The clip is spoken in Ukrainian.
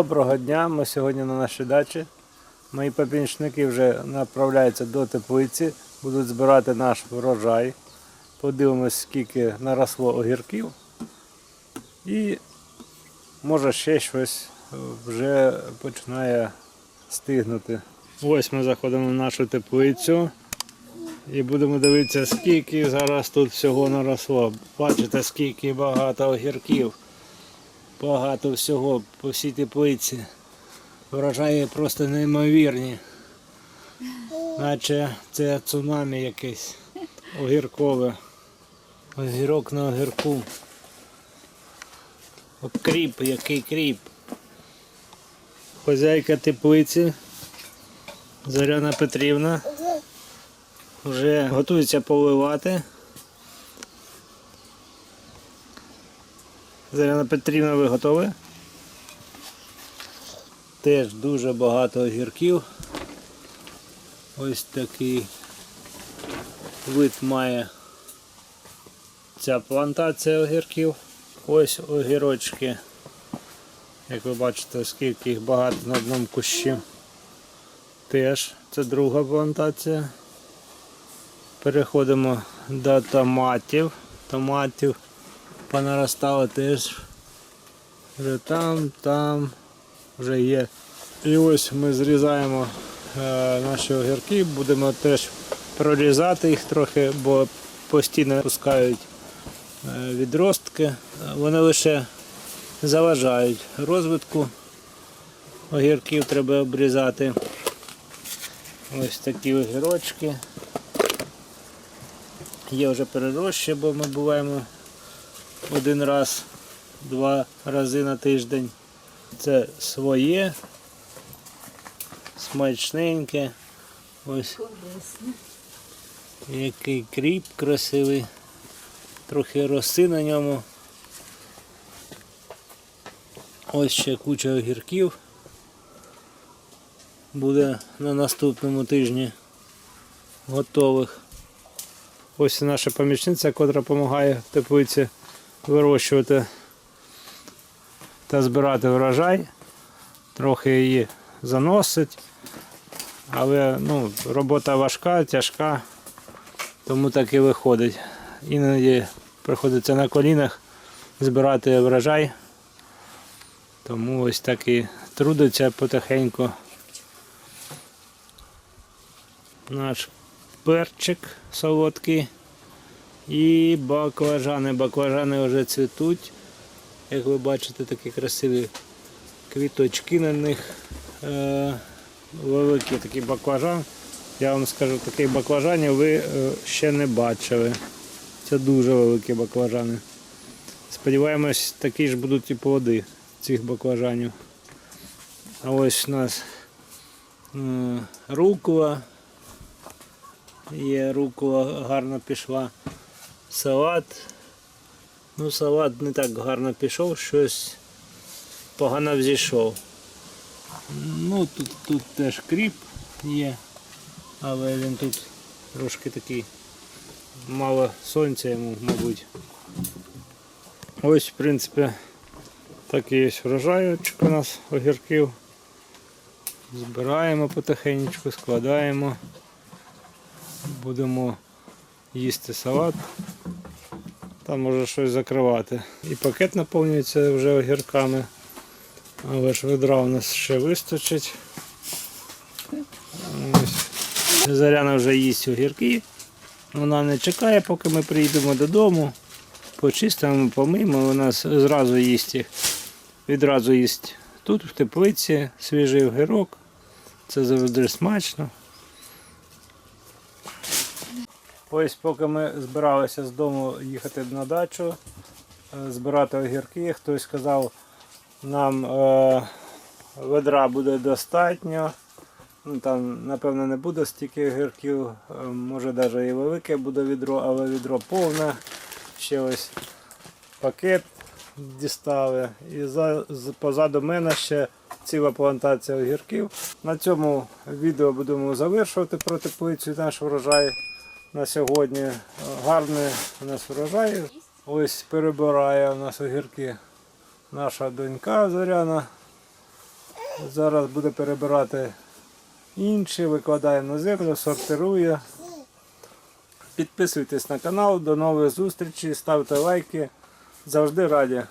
Доброго дня! Ми сьогодні на нашій дачі. Мої помічники вже направляються до теплиці, будуть збирати наш врожай. Подивимось, скільки наросло огірків. І може ще щось вже починає стигнути. Ось ми заходимо в нашу теплицю і будемо дивитися, скільки зараз тут всього наросло. Бачите, скільки багато огірків. Багато всього по всій теплиці. Врожаї просто неймовірні. Наче це цунамі якесь огіркове. Огірок на огірку. Кріп, який кріп. Хозяйка теплиці Зоряна Петрівна вже готується поливати. Зоряна Петрівна, ви готові? Теж дуже багато огірків. Ось такий вид має ця плантація огірків. Ось огірочки. Як ви бачите, скільки їх багато на одному кущі. Теж це друга плантація. Переходимо до томатів. Томатів понаростало теж. Вже там, там вже є. І ось ми зрізаємо е, наші огірки, будемо теж прорізати їх трохи, бо постійно пускають е, відростки. Вони лише заважають розвитку. Огірків треба обрізати. Ось такі огірочки. Є вже перерощі, бо ми буваємо один раз, два рази на тиждень. Це своє, смачненьке. Ось який кріп красивий. Трохи роси на ньому. Ось ще куча огірків. Буде на наступному тижні готових. Ось наша помічниця, котра допомагає в теплиці вирощувати та збирати врожай. Трохи її заносить. Але ну, робота важка, тяжка, тому так і виходить. Іноді приходиться на колінах збирати врожай. Тому ось так і трудиться потихеньку. Наш перчик солодкий. І баклажани. Баклажани вже цвітуть. Як ви бачите, такі красиві квіточки на них. Е, великий такий баклажан. Я вам скажу, таких баклажанів ви е, ще не бачили. Це дуже великі баклажани. Сподіваємось, такі ж будуть і плоди цих баклажанів. А ось у нас е, рукола. Є рукола гарно пішла. Салат. Ну, салат не так гарно пішов, щось погано взійшов. Ну, тут, тут теж кріп є, але він тут трошки такий мало сонця йому, мабуть. Ось, в принципі, такий ось врожайочок у нас огірків. Збираємо потихеньку, складаємо. Будемо їсти салат. Там може щось закривати. І пакет наповнюється вже огірками. Але ж ведра у нас ще вистачить. Ось. Заряна вже їсть огірки. Вона не чекає, поки ми приїдемо додому. Почистимо, помиємо, вона зразу їсть їх. Відразу їсть тут, в теплиці, свіжий огірок. Це завжди смачно. Ось поки ми збиралися з дому їхати на дачу, е, збирати огірки, хтось сказав, нам е, ведра буде достатньо. Ну, там, напевно, не буде стільки огірків, е, може навіть і велике буде відро, але відро повне. Ще ось пакет дістали. І за, позаду мене ще ціла плантація огірків. На цьому відео будемо завершувати про теплицю наш врожай на сьогодні. Гарний у нас врожай. Ось перебирає у нас огірки наша донька Зоряна. Зараз буде перебирати інші, викладає на землю, сортирує. Підписуйтесь на канал, до нових зустрічей, ставте лайки. Завжди раді